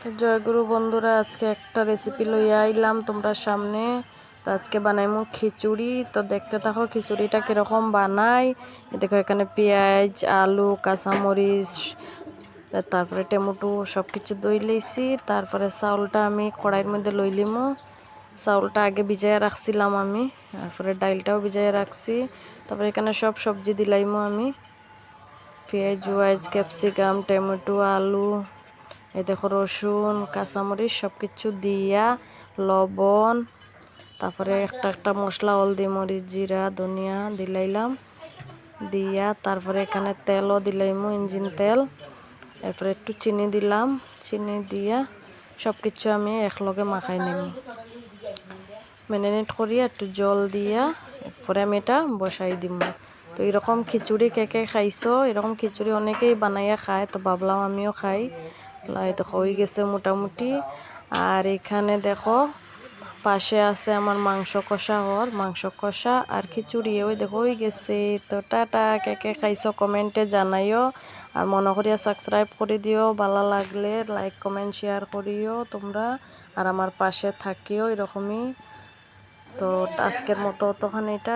জয়গুরু বন্ধুরা, আজকে একটা রেসিপি লইয়া আইলাম তোমরা সামনে। তো আজকে বানাইমু খিচুড়ি। তো দেখতে থাকো খিচুড়িটা কীরকম বানাই। দেখো এখানে পেঁয়াজ, আলু, কাঁচামরিচ, তারপরে টমেটো সব কিছু দই লইছি। তারপরে চাউলটা আমি কড়াইয়ের মধ্যে লই লিমু। চাউলটা আগে ভিজাইয়া রাখছিলাম আমি, তারপরে ডাইলটাও ভিজাইয়া রাখছি। তারপরে এখানে সব সবজি দিলাইমু আমি। পেঁয়াজ, ওয়াইজ, ক্যাপসিকাম, টমেটো, আলু এই দেখো রসুন, কাঁচামরিচ সব কিছু দিয়া, লবণ, তারপরে একটা একটা মশলা, হলদি মরিচ, জিরা, ধনিয়া দিলাইলাম। দিয়া তারপরে এখানে তেলও দিলাইমু, ইঞ্জিন তেল। এরপরে একটু চিনি দিলাম। চিনি দিয়া সব কিছু আমি একলগে মাখাই নিব ম্যারিনেট করিয়া একটু জল দিয়া এরপরে আমি এটা বসাই দিব তো এরকম খিচুড়ি কে কে খাইছো, এরকম খিচুড়ি অনেকেই বানাইয়া খায়, তো ভাবলাম আমিও খাই। তো হয়ে গেছে মোটামুটি। আর এখানে দেখো, পাশে আছে আমার মাংস কষা হর মাংস কষা আর খিচুড়ি, ওই দেখো হয়ে গেছে। তো টাটা, কে কে খাইছো কমেন্টে জানাইও। আর মনে করিয়া সাবস্ক্রাইব করে দিও, ভালো লাগলে লাইক কমেন্ট শেয়ার করিও তোমরা। আর আমার পাশে থাকিও, এরকমই। তো আজকের মতো তখন এটা